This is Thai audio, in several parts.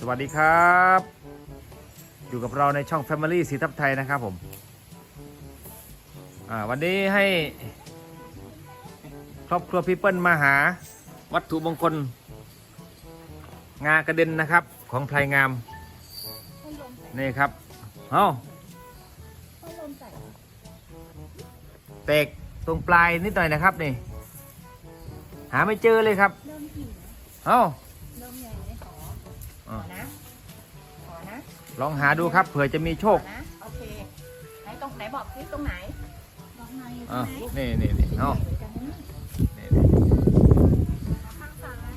สวัสดีครับ อยู่กับเราในช่อง Family สีทับไทยนะครับผมวันนี้ให้ ครอบครัวพี่เปิ้ลมาหา วัตถุมงคล งากระเด็นนะครับ ของพลายงาม นี่ครับเอาเตกตรงปลายนิดหน่อยนะครับนี่ หาไม่เจอเลยครับเริ่มหิวเอา ขอขอนะขอนะลองหาดูครับเผื่อจะมีโชขอคนะโอเคไหนตรงไหนบอกซิตรงไหนตรงไหนอะนี่นี่นี่เอาเหมือนกันนะนี่นี่ข้างซ้าย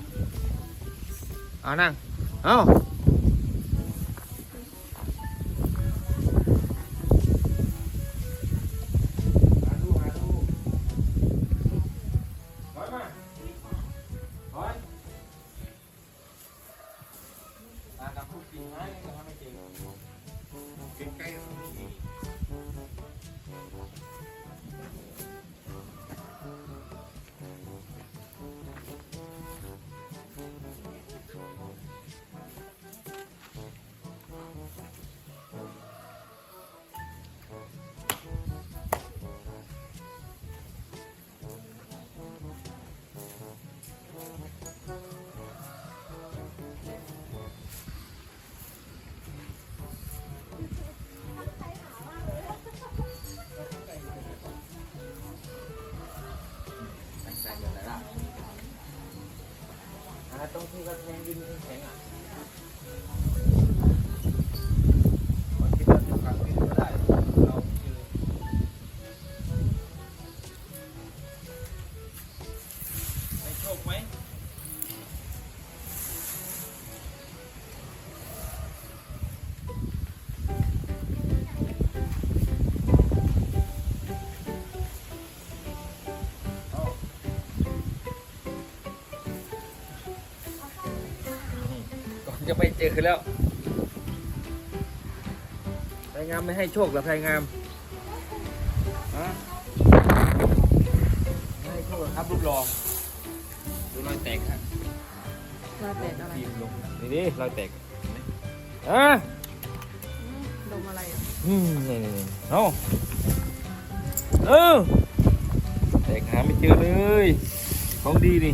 เอานั่งเอา รงที่กระ จะไปเจอแล้วพลายงามไม่ให้โชคเหรอพลายงามฮะไม่ให้โชคเหรอครับรูปรอดูรอยแตกฮะรอยแตกอะไรบีบลงนี่ดิรอยแตกเห็นไหมอะลงอะไรอะอืมนี่นี่นี่เอาเออแตกหาไม่เจอเลย ของดีนี่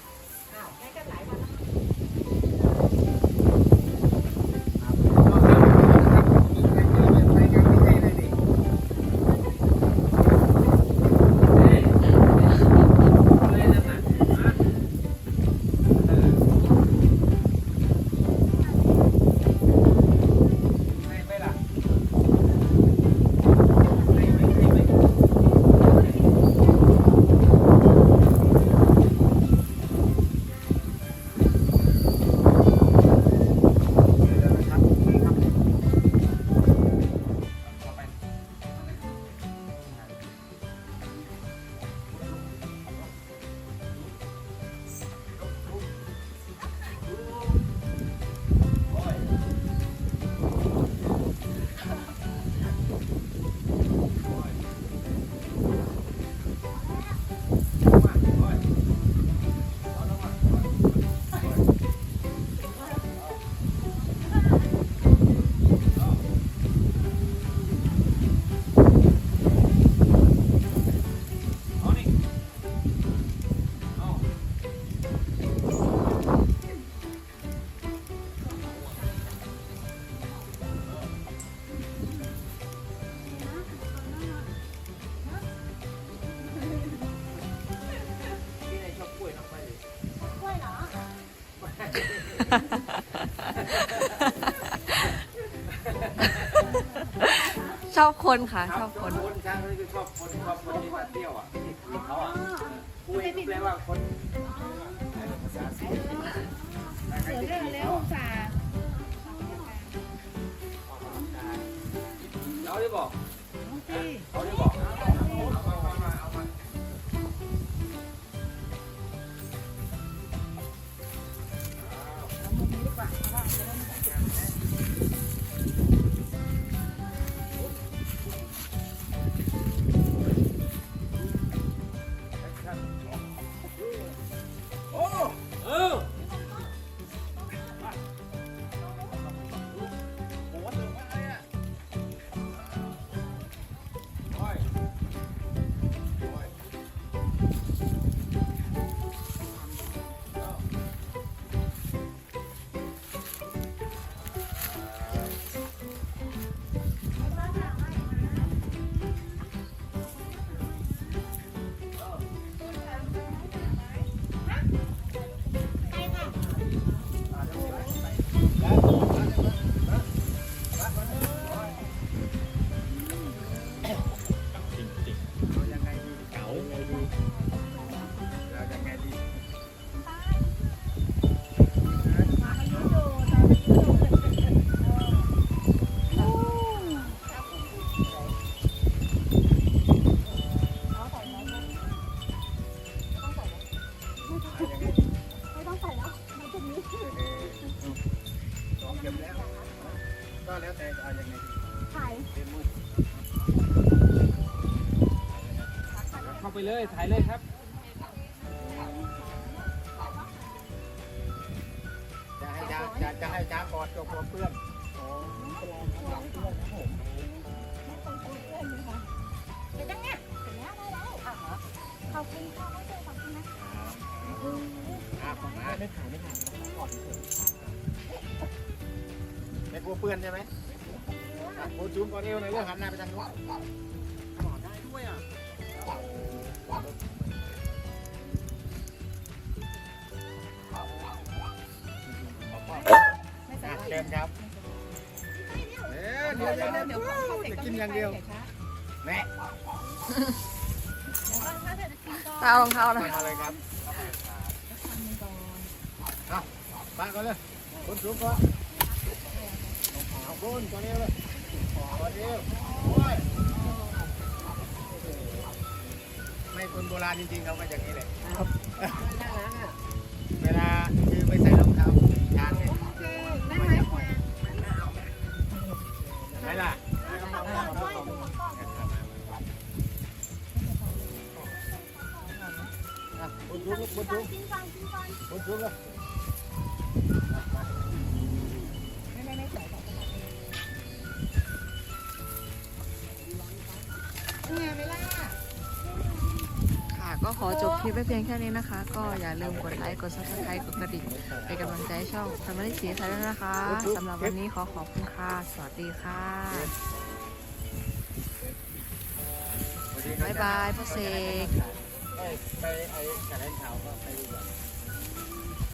ชอบคนค่ะ ชอบคนคนช้างนี่คือชอบคนชอบคนที่มาเที่ยวอะที่เขาอะคุยแปลว่าคนภาษาสีเสือเรื่องแล้วจ่าเราได้บอกที่เขาได้บอก แล้วก็แล้วแต่จะเอายังไงดีถ่ายเป็นมือเข้าไปเลยถ่ายเลยครับจะให้จ้าจะจะให้จ้ากอดจบกับเพื่อนโอ้เดี๋ยวจังเนี่ยเสร็จแล้วได้แล้วอะเหรอขอบคุณค่ะไม่เจอขอบคุณนะอะของน้าไม่ถ่ายไม่ถ่ายกอดเฉย ไม่กลัวเปื้อนใช่ไหมอะโอ้จูมก่อนเอวหน่อยเรื่องหันหน้าไปทางนู้นกอดได้ด้วยอะไม่ใส่อะแล้วเชิญครับเอ๊ะเดี๋ยวเดี๋ยวเดี๋เดี๋ยยววเขาเสร็จจะก็กินมีอย่างเดียวใครช้าแม่เดี๋ยวก่อนถ้าเธอจะกินก่อนตาเอารองเท้านะมาเลยครับทำมันก่อนเอาปาก่อนเลยคนสูงก่ อนเอาคนก่อนเอวเลยก่อนเอวโอ้ยไม่คนโบราณจริงๆเขามาจากนี้เลยน่ารักอะเวลาคือไปใส่รองเท้าทางเนี่ยโอเคได้ไหมไหนล่ะอะบนสูงลูกบนสูงกินก่อนกินก่อนบนสูงเลย ก็ขอจบคลิปไปเพียงแค่นี้นะคะ ก็อย่าลืมกดไลค์ กด subscribe กดกระดิ่งเป็นกำลังใจให้ช่องทำให้สีไทยด้วยนะคะสำหรับวันนี้ขอขอบคุณค่ะ สวัสดีค่ะ บ๊ายบายพ่อเสกไปไอ้กระเล่นเท้าก็ไปดูแบบ